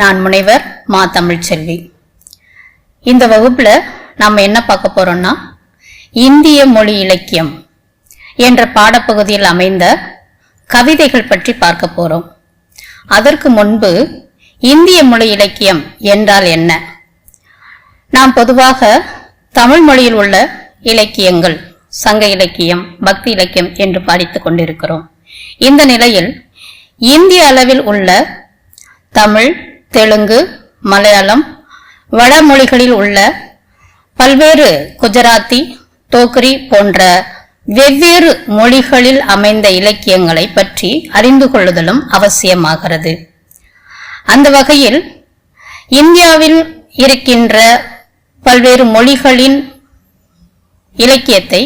நான் முனைவர் மா தமிழ்ச்செல்வி. இந்த வகுப்புல நம்ம என்ன பார்க்க போறோம்னா இந்திய மொழி இலக்கியம் என்ற பாடப்பகுதியில் அமைந்த கவிதைகள் பற்றி பார்க்க போறோம். அதற்கு முன்பு இந்திய மொழி இலக்கியம் என்றால் என்ன? நாம் பொதுவாக தமிழ் மொழியில் உள்ள இலக்கியங்கள் சங்க இலக்கியம் பக்தி இலக்கியம் என்று படித்துக் கொண்டிருக்கிறோம். இந்த நிலையில் இந்திய அளவில் உள்ள தமிழ் தெலுங்கு மலையாளம் வடமொழிகளில் உள்ள பல்வேறு குஜராத்தி தோக்ரி போன்ற வெவ்வேறு மொழிகளில் அமைந்த இலக்கியங்களை பற்றி அறிந்து கொள்ளுதலும் அவசியமாகிறது. அந்த வகையில் இந்தியாவில் இருக்கின்ற பல்வேறு மொழிகளின் இலக்கியத்தை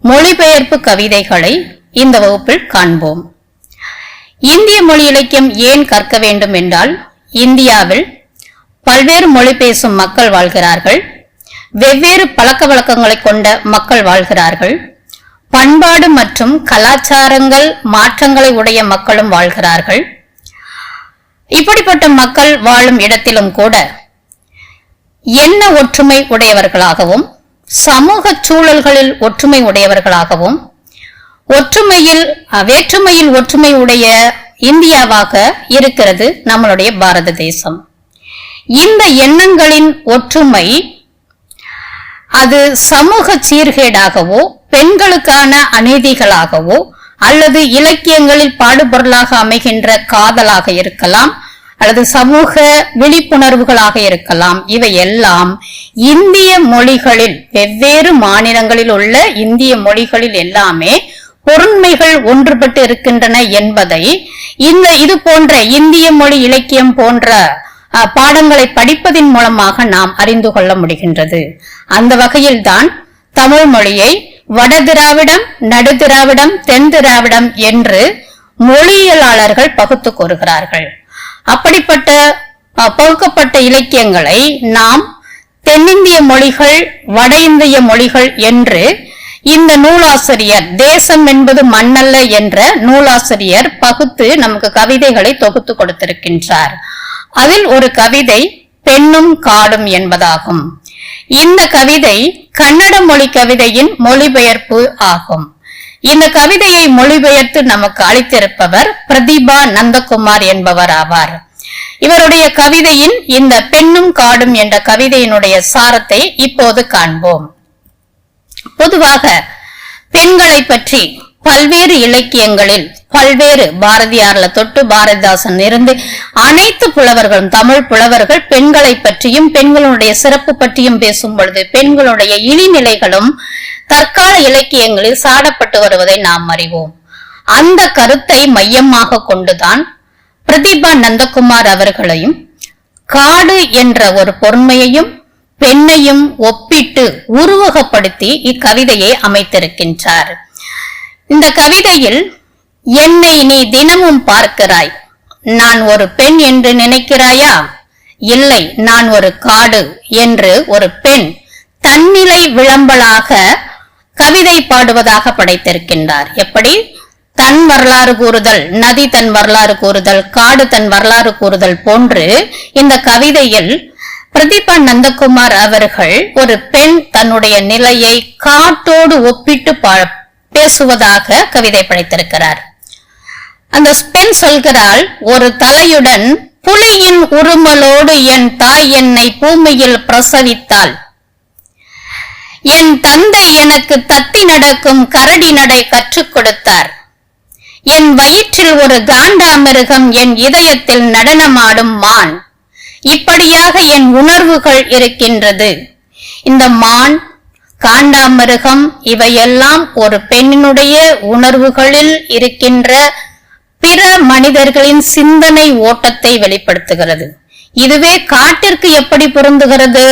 மொழிபெயர்ப்பு கவிதைகளை இந்த வகுப்பில் காண்போம். இந்திய மொழி இலக்கியம் ஏன் கற்க வேண்டும் என்றால் இந்தியாவில் பல்வேறு மொழி பேசும் மக்கள் வாழ்கிறார்கள். வெவ்வேறு பழக்க வழக்கங்களை கொண்ட மக்கள் வாழ்கிறார்கள். பண்பாடு மற்றும் கலாச்சாரங்கள் மாற்றங்களை உடைய மக்களும் வாழ்கிறார்கள். இப்படிப்பட்ட மக்கள் வாழும் இடத்திலும் கூட என்ன ஒற்றுமை உடையவர்களாகவும் சமூக சூழல்களில் ஒற்றுமை உடையவர்களாகவும் ஒற்றுமையில் வேற்றுமையில் ஒற்றுமை உடைய இந்தியாவாக இருக்கிறது நம்மளுடைய பாரத தேசம். இந்த எண்ணங்களின் ஒற்றுமை அது சமூக சீர்கேடாகவோ பெண்களுக்கான அநீதிகளாகவோ அல்லது இலக்கியங்களில் பாடுபொருளாக அமைகின்ற காதலாக இருக்கலாம் அல்லது சமூக விழிப்புணர்வுகளாக இருக்கலாம். இவை எல்லாம் இந்திய மொழிகளில் வெவ்வேறு மாநிலங்களில் உள்ள இந்திய மொழிகளில் எல்லாமே பொருண்மைகள் ஒன்றுபட்டு இருக்கின்றன என்பதை இந்த இது போன்ற இந்திய மொழி இலக்கியம் போன்ற பாடங்களை படிப்பதின் மூலமாக நாம் அறிந்து கொள்ள முடிகின்றது. அந்த வகையில்தான் தமிழ் மொழியை வட திராவிடம் நடு திராவிடம் தென் திராவிடம் என்று மொழியியலாளர்கள் பகுத்து கூறுகிறார்கள். அப்படிப்பட்ட பகுக்கப்பட்ட இலக்கியங்களை நாம் தென்னிந்திய மொழிகள் வட இந்திய மொழிகள் என்று இந்த நூலாசிரியர் தேசம் என்பது மண்ணல்ல என்ற நூலாசிரியர் பகுத்து நமக்கு கவிதைகளை தொகுத்து கொடுத்திருக்கின்றார். அதில் ஒரு கவிதை பெண்ணும் காடும் என்பதாகும். இந்த கவிதை கன்னட மொழி கவிதையின் மொழிபெயர்ப்பு ஆகும். இந்த கவிதையை மொழிபெயர்த்து நமக்கு அளித்திருப்பவர் பிரதீபா நந்தகுமார் என்பவர் ஆவார். இவருடைய கவிதையின் இந்த பெண்ணும் காடும் என்ற கவிதையினுடைய சாரத்தை இப்போது காண்போம். பொதுவாக பெண்களை பற்றி பல்வேறு இலக்கியங்களில் பல்வேறு பாரதியார்ல தொட்டு பாரதிதாசன் இருந்து அனைத்து புலவர்களும் தமிழ் புலவர்கள் பெண்களை பற்றியும் பெண்களுடைய சிறப்பு பற்றியும் பேசும் பொழுது பெண்களுடைய இழிநிலைகளும் தற்கால இலக்கியங்களில் சாடப்பட்டு வருவதை நாம் அறிவோம். அந்த கருத்தை மையமாக கொண்டுதான் பிரதீபா நந்தகுமார் அவர்களையும் காடு என்ற ஒரு பொறுமையையும் பெண்ணையும் ஒப்பிட்டு உருவகப்படுத்தி இக்கவிதையை அமைத்திருக்கின்றார். இந்த கவிதையில் என்னை நீ தினமும் பார்க்கிறாய். நான் ஒரு பெண் என்று நினைக்கிறாயா? இல்லை நான் ஒரு காடு என்று ஒரு பெண் தன்னிலை விளம்பலாக கவிதை பாடுவதாக படைத்திருக்கின்றார். எப்படி? தன் வரலாறு கூறுதல் நதி தன் வரலாறு கூறுதல் காடு தன் வரலாறு கூறுதல் போன்று இந்த கவிதையில் பிரதீபா நந்தகுமார் அவர்கள் ஒரு பெண் தன்னுடைய நிலையை காட்டோடு ஒப்பிட்டு பா- பேசுவதாக கவிதை படைத்திருக்கிறார். அந்த பெண் சொல்கிறாள் ஒரு தலையுடன் புலியின் உருமலோடு என் தாய் என்னை பூமியில் பிரசவித்தாள். என் தந்தை எனக்கு தத்தி நடக்கும் கரடி நடை கற்றுக் கொடுத்தார். என் வயிற்றில் ஒரு காண்டாமிருகம் என் இதயத்தில் நடனமாடும் மான். இப்படியாக என் உணர்வுகள் இருக்கின்றது. இந்த மான் காண்டாமிருகம் இவையெல்லாம் ஒரு பெண்ணினுடைய உணர்வுகளில் இருக்கின்ற பிற மனிதர்களின் சிந்தனை ஓட்டத்தை வெளிப்படுத்துகிறது. இதுவே காட்டிற்கு எப்படி பொருந்துகிறது?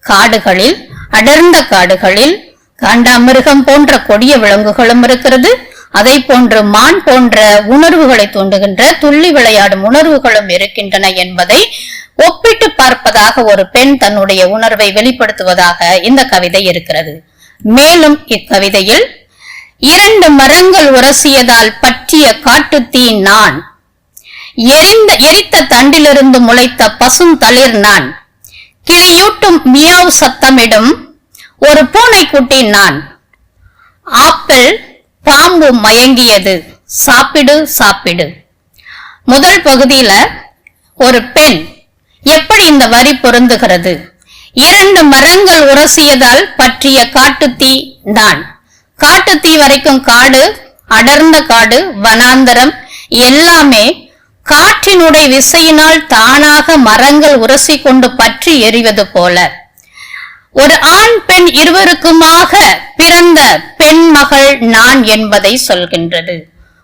காடுகளில் அடர்ந்த காடுகளில் காண்டாமிருகம் போன்ற கொடிய விலங்குகளும் இருக்கிறது. அதை போன்று மான் போன்ற உணர்வுகளை தூண்டுகின்ற துள்ளி விளையாடும் உணர்வுகளும் இருக்கின்றன என்பதை ஒப்பிட்டு பார்ப்பதாக ஒரு பெண் தன்னுடைய உணர்வை வெளிப்படுத்துவதாக இந்த கவிதை இருக்கிறது. மேலும் இக்கவிதையில் இரண்டு மரங்கள் உரசியதால் பற்றிய காட்டுத்தீ நான் எரிந்த எரித்த தண்டிலிருந்து முளைத்த பசும் தளிர் நான் கிளியூட்டும் மியாவ் சத்தமிடும் ஒரு பூனை குட்டி நான் ஆப்பிள் பாம்பு மயங்கியது. சாப்பிடு சாப்பிடு. முதல் பகுதியில ஒரு பெண் எப்படி இந்த வரி பொருந்துகிறது? இரண்டு மரங்கள் உரசியதால் பற்றிய காட்டுத்தீ தான். காட்டுத்தீ வரைக்கும் காடு அடர்ந்த காடு வனாந்தரம் எல்லாமே காற்றினுடைய விசையினால் தானாக மரங்கள் உரசி கொண்டு பற்றி எறிவது போல. ஒரு ஆண் பெண் இருவருக்குமாக பிறந்த பெண் மகள் நான் என்பதை சொல்கின்றது.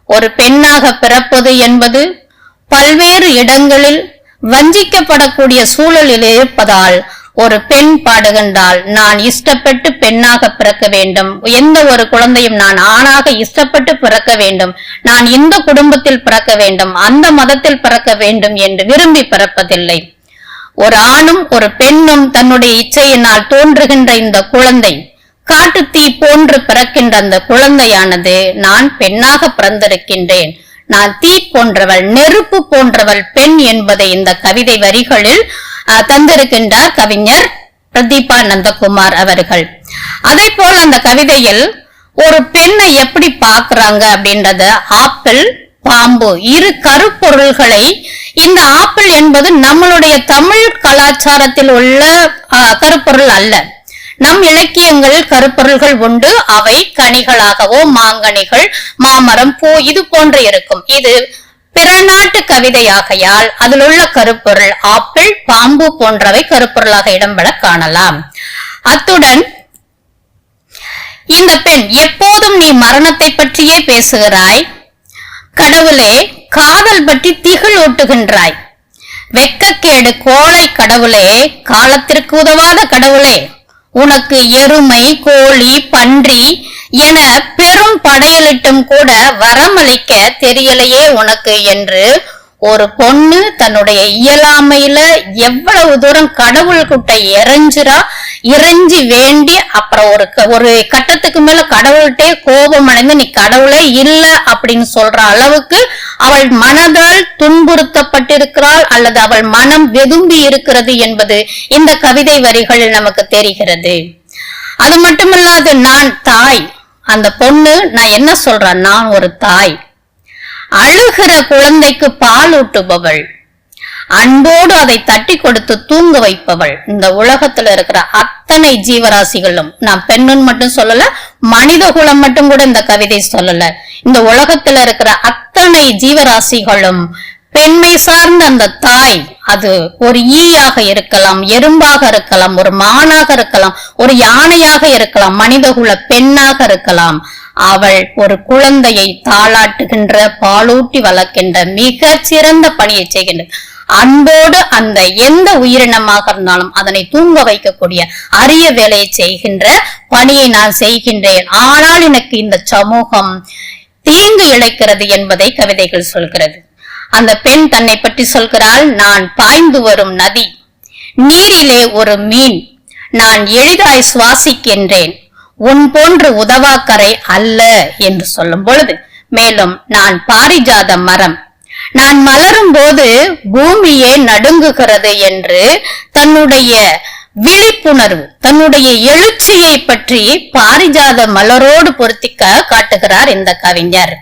ஒரு பெண்ணாக பிறப்பது என்பது பல்வேறு இடங்களில் வஞ்சிக்கப்படக்கூடிய சூழலில் இருப்பதால் ஒரு பெண் பாடுகின்றால் நான் இஷ்டப்பட்டு பெண்ணாக பிறக்க வேண்டும். எந்த ஒரு குழந்தையும் நான் ஆணாக இஷ்டப்பட்டு பிறக்க வேண்டும். நான் இந்த குடும்பத்தில் பிறக்க வேண்டும். அந்த மதத்தில் பிறக்க வேண்டும் என்று விரும்பி பிறப்பதில்லை. ஒரு ஆணும் ஒரு பெண்ணும் தன்னுடைய இச்சையினால் தோன்றுகின்ற இந்த குழந்தை காட்டு தீ போன்று பிறக்கின்ற அந்த குழந்தையானது நான் பெண்ணாக பிறந்திருக்கின்றேன். நான் தீ போன்றவள் நெருப்பு போன்றவள் பெண் என்பதை இந்த கவிதை வரிகளில் தந்திருக்கின்றார் கவிஞர் பிரதீபா நந்தகுமார் அவர்கள். அதே போல் அந்த கவிதையில் ஒரு பெண்ணை எப்படி பார்க்கறாங்க அப்படின்றத ஆப்பிள் பாம்பு. இரு கருப்பொருள்களை இந்த ஆப்பிள் என்பது நம்மளுடைய தமிழ் கலாச்சாரத்தில் உள்ள கருப்பொருள் அல்ல. நம் இலக்கியங்கள் கருப்பொருள்கள் உண்டு. அவை கனிகளாகவோ மாங்கனிகள் மாமரம் பூ இது போன்று இருக்கும். இது பிற நாட்டு கவிதையாகையால் அதில் உள்ள கருப்பொருள். ஆப்பிள் பாம்பு போன்றவை கருப்பொருளாக இடம்பெற காணலாம். அத்துடன் இந்த பெண் எப்போதும் நீ மரணத்தை பற்றியே பேசுகிறாய். கடவுளே காதல் பற்றி திகில் ஊட்டுகின்றாய். வெக்கக்கேடு கோழை கடவுளே காலத்திற்கு உதவாத கடவுளே. உனக்கு எருமை கோழி பன்றி என பெரும் படையலிட்டும் கூட வரமளிக்க தெரியலையே உனக்கு என்று ஒரு பொண்ணு தன்னுடைய இயலாமையில எவ்வளவு தூரம் கடவுள் இறைஞ்சிரா இறைஞ்சுறா இறைஞ்சி வேண்டி அப்புறம் ஒரு க- ஒரு கட்டத்துக்கு மேல கடவுள்கிட்டே கோபம் அடைந்து நீ கடவுளே இல்ல அப்படின்னு சொல்ற அளவுக்கு அவள் மனதால் துன்புறுத்தப்பட்டிருக்கிறாள் அல்லது அவள் மனம் வெதும்பி இருக்கிறது என்பது இந்த கவிதை வரிகளில் நமக்கு தெரிகிறது. அது மட்டுமல்லாது நான் தாய். அந்த பொண்ணு நான் என்ன சொல்றேன் நான் ஒரு தாய். அழுகிற குழந்தைக்கு பால் ஊட்டுபவள். அன்போடு அதை தட்டி கொடுத்து தூங்க வைப்பவள். இந்த உலகத்துல இருக்கிற அத்தனை ஜீவராசிகளும் நான் பெண்ணுன்னு மட்டும் சொல்லல மனித குலம் மட்டும் கூட இந்த கவிதை சொல்லல. இந்த உலகத்துல இருக்கிற அத்தனை ஜீவராசிகளும் பெண்மை சார்ந்த அந்த தாய் அது ஒரு ஈயாக இருக்கலாம் எறும்பாக இருக்கலாம் ஒரு மானாக இருக்கலாம் ஒரு யானையாக இருக்கலாம் மனிதகுல பெண்ணாக இருக்கலாம். அவள் ஒரு குழந்தையை தாளாட்டுகின்ற பாலூட்டி வளர்க்கின்ற மிக சிறந்த பணியை செய்கின்ற அன்போடு அந்த எந்த உயிரினமாக இருந்தாலும் அதனை தூங்க வைக்கக்கூடிய அரிய வேலையை செய்கின்ற பணியை நான் செய்கின்றேன். ஆனால் எனக்கு இந்த சமூகம் தீங்கு இழைக்கிறது என்பதை கவிதைகள் சொல்கிறது. அந்த பெண் தன்னை பற்றி சொல்கிறாள் நான் பாய்ந்து வரும் நதி நீரிலே ஒரு மீன் நான் எளிதாய் சுவாசிக்கின்றேன் உன் போன்று உதவாக்கரை அல்ல என்று சொல்லும் பொழுது மேலும் நான் பாரிஜாத மரம் நான் மலரும் போது பூமியே நடுங்குகிறது என்று தன்னுடைய விழிப்புணர்வு தன்னுடைய எழுச்சியை பற்றி பாரிஜாத மலரோடு பொருத்திக்க காட்டுகிறார் இந்த கவிஞர்.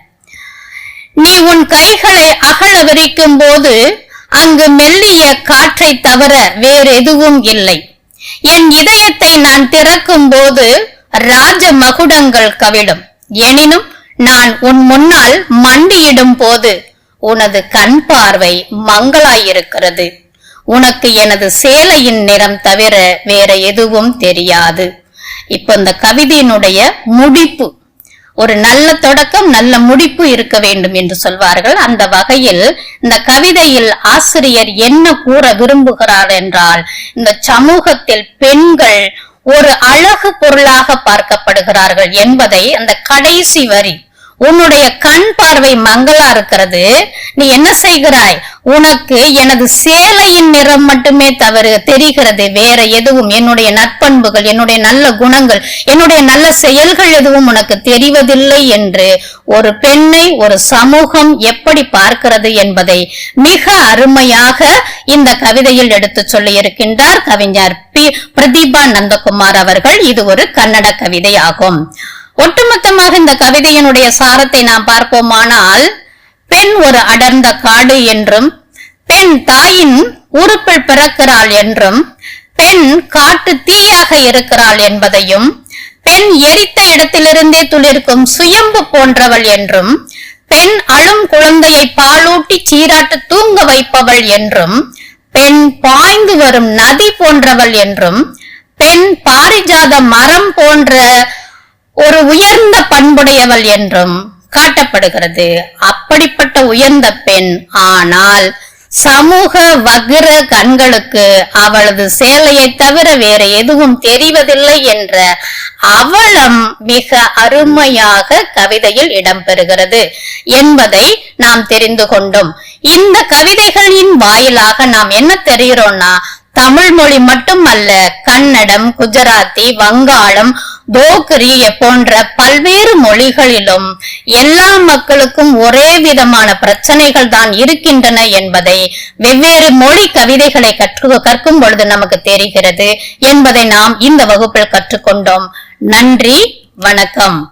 நீ உன் கைகளை அகல விரிக்கும் போது அங்கு மெல்லிய காற்றை தவிர வேறு எதுவும் இல்லை. என் இதயத்தை நான் திறக்கும் போது ராஜ மகுடங்கள் கவிடும் எனினும் நான் உன் முன்னால் மண்டியிடும் போது உனது கண் பார்வை மங்களாயிருக்கிறது. உனக்கு எனது சேலையின் நிறம் தவிர வேற எதுவும் தெரியாது. இப்ப இந்த கவிதையினுடைய முடிப்பு. ஒரு நல்ல தொடக்கம் நல்ல முடிப்பு இருக்க வேண்டும் என்று சொல்வார்கள். அந்த வகையில் இந்த கவிதையில் ஆசிரியர் என்ன கூற விரும்புகிறார் என்றால் இந்த சமூகத்தில் பெண்கள் ஒரு அழகு பொருளாக பார்க்கப்படுகிறார்கள் என்பதை அந்த கடைசி வரி உன்னுடைய கண் பார்வை மங்களா இருக்கிறது. நீ என்ன செய்கிறாய்? உனக்கு எனது சேலையின் நிறம் மட்டுமே தவறு தெரிகிறது. வேற எதுவும் என்னுடைய நற்பண்புகள் என்னுடைய நல்ல குணங்கள் என்னுடைய நல்ல செயல்கள் எதுவும் உனக்கு தெரிவதில்லை என்று ஒரு பெண்ணை ஒரு சமூகம் எப்படி பார்க்கிறது என்பதை மிக அருமையாக இந்த கவிதையில் எடுத்து சொல்லி இருக்கின்றார் கவிஞர் பி. பிரதீபா நந்தகுமார் அவர்கள். இது ஒரு கன்னட கவிதை ஆகும் ஒட்டுமொத்தமாக இந்த கவிதையினுடைய சாரத்தை நாம் பார்ப்போமானால் பெண் ஒரு அடர்ந்த காடு என்றும் பெண் தாயின் உறுப்பில் பிறக்கிறாள் என்றும் பெண் காட்டு தீயாக இருக்கிறாள் என்பதையும் பெண் எரித்த இடத்திலிருந்தே துளிர்க்கும் சுயம்பு போன்றவள் என்றும் பெண் அழும் குழந்தையை பாலூட்டி சீராட்டு தூங்க வைப்பவள் என்றும் பெண் பாய்ந்து வரும் நதி போன்றவள் என்றும் பெண் பாரிஜாத மரம் போன்ற ஒரு உயர்ந்த பண்புடையவள் என்றும் காட்டப்படுகிறது. அப்படிப்பட்ட உயர்ந்த பெண் ஆனால் சமூக வக்ர கண்களுக்கு அவளது சேலையை தவிர வேற எதுவும் தெரிவதில்லை என்ற அவலம் மிக அருமையாக கவிதையில் இடம்பெறுகிறது என்பதை நாம் தெரிந்து கொண்டோம். இந்த கவிதைகளின் வாயிலாக நாம் என்ன தெரிகிறோம்னா தமிழ் மொழி மட்டுமல்ல கன்னடம் குஜராத்தி வங்காளம் தோக்ரி போன்ற பல்வேறு மொழிகளிலும் எல்லா மக்களுக்கும் ஒரே விதமான பிரச்சனைகள் தான் இருக்கின்றன என்பதை வெவ்வேறு மொழி கவிதைகளை கற்று கற்கும் பொழுது நமக்கு தெரிகிறது என்பதை நாம் இந்த வகுப்பில் கற்றுக்கொண்டோம். நன்றி வணக்கம்.